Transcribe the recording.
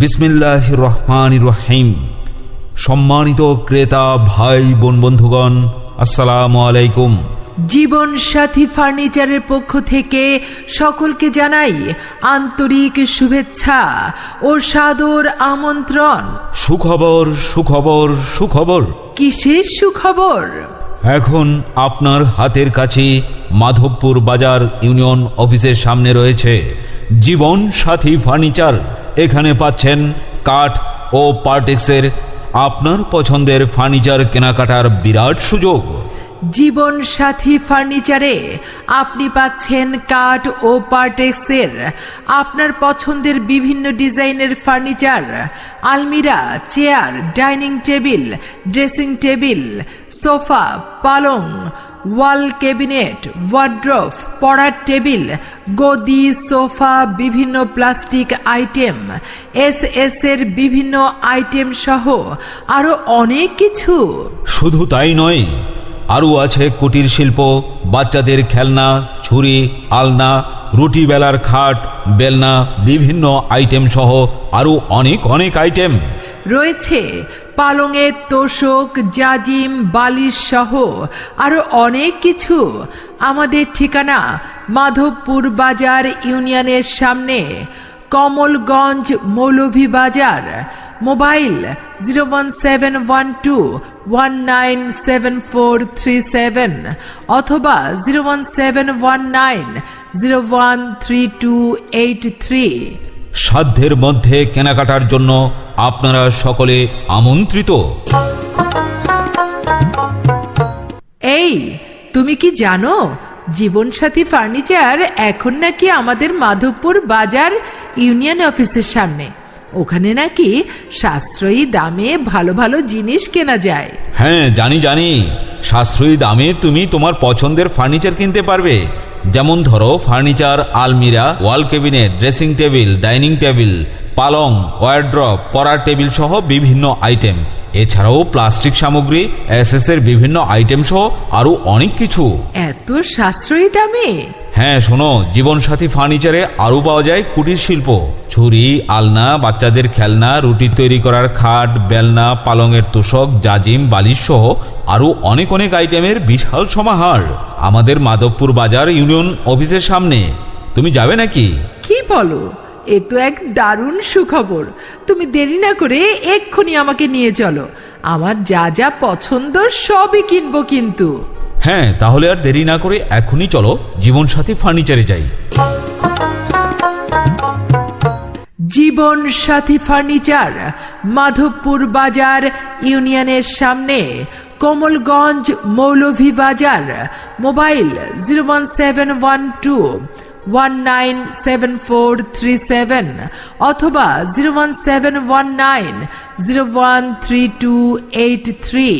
বিসমিল্লাহ রহমান রহিম। সম্মানিত ক্রেতা ভাই বোন বন্ধুগণ আসসালামু আলাইকুম। জীবন সাথী ফার্নিচারের পক্ষ থেকে সকলকে জানাই আন্তরিক শুভেচ্ছা ও সাদর আমন্ত্রণ। সুখবর সুখবর সুখবর। কিসের সুখবর? এখন আপনার হাতের কাছে মাধবপুর বাজার ইউনিয়ন অফিসের সামনে রয়েছে জীবন সাথী ফার্নিচার। এখানে পাচ্ছেন কাঠ ও পার্টেক্সের আপনার পছন্দের ফার্নিচার কেনাকাটার বিরাট সুযোগ। জীবন সাথী ফার্নিচারে আপনি পাচ্ছেন কাঠ ও পার্টেক্সের। আপনার পছন্দের বিভিন্ন ডিজাইনের ফার্নিচার আলমিরা chair dining table dressing table sofa পালং ওয়াল ক্যাবিনেট ওয়ার্ড্রফ পড়ার টেবিল গদি সোফা বিভিন্ন প্লাস্টিক আইটেম এস এস এর বিভিন্ন আইটেম সহ আরও অনেক কিছু। শুধু তাই নয় আরও আছে কুটির শিল্প, বাচ্চাদের খেলনা, ছুরি, আলনা, রুটি বেলার খাট, বেলনা, বিভিন্ন আইটেম সহ আরও অনেক অনেক আইটেম। রয়েছে পালংয়ের তোষক, জাজিম, বালিশ সহ আরও অনেক কিছু। আমাদের ঠিকানা মাধবপুর বাজার ইউনিয়নের সামনে। Kamalganj Moulvibazar mobile zero one seven one two one nine seven four three seven অথবা zero one seven one nine zero one three two eight three. সাধ্যের মধ্যে কেনাকাটার জন্য আপনারা সকলে আমন্ত্রিত। এই তুমি কি জানো জীবনসাথী ফার্নিচার এখন নাকি আমাদের মাধবপুর বাজার ইউনিয়ন অফিসের সামনে। ওখানে নাকি সাশ্রয়ী দামে ভালো ভালো জিনিস কেনা যায়। হ্যাঁ জানি জানি। সাশ্রয়ী দামে তুমি তোমার পছন্দের ফার্নিচার কিনতে পারবে। যেমন ধরো, ফার্নিচার, আলমিরা, wall cabinet, dressing table, dining table, পালং, ওয়ারড্রপ, পড়ার টেবিল সহ বিভিন্ন আইটেম। এছাড়াও প্লাস্টিক সামগ্রী এসএস এর বিভিন্ন আইটেম সহ আরও অনেক কিছু। এত সাশ্রয়ী দামে? হ্যাঁ শোনো জীবনসাথী ফার্নিচারে আরও পাওয়া যায় কুটির শিল্প। ছুরি আলনা বাচ্চাদের খেলনা রুটি তৈরি করার খাট বেলনা পালংয়ের তোষক জাজিম বালিশ সহ আরও অনেক অনেক আইটেমের বিশাল সমাহার। আমাদের মাধবপুর বাজার ইউনিয়ন অফিসের সামনে। তুমি যাবে নাকি? কি বলো? এ তো এক দারুণ সুখবর। তুমি দেরি না করে এক্ষুনি আমাকে নিয়ে চলো। আমার যা যা পছন্দ সবই কিনবো কিন্তু। হ্যাঁ তাহলে আর দেরি না করে এখনই চলো জীবনসাথী ফার্নিচারে যাই। জীবন সাথী ফার্নিচার মাধবপুর বাজার ইউনিয়নের সামনে Kamalganj Moulvibazar mobile zero one seven one two. One nine seven four three seven অথবা zero one seven one nine zero one three two eight three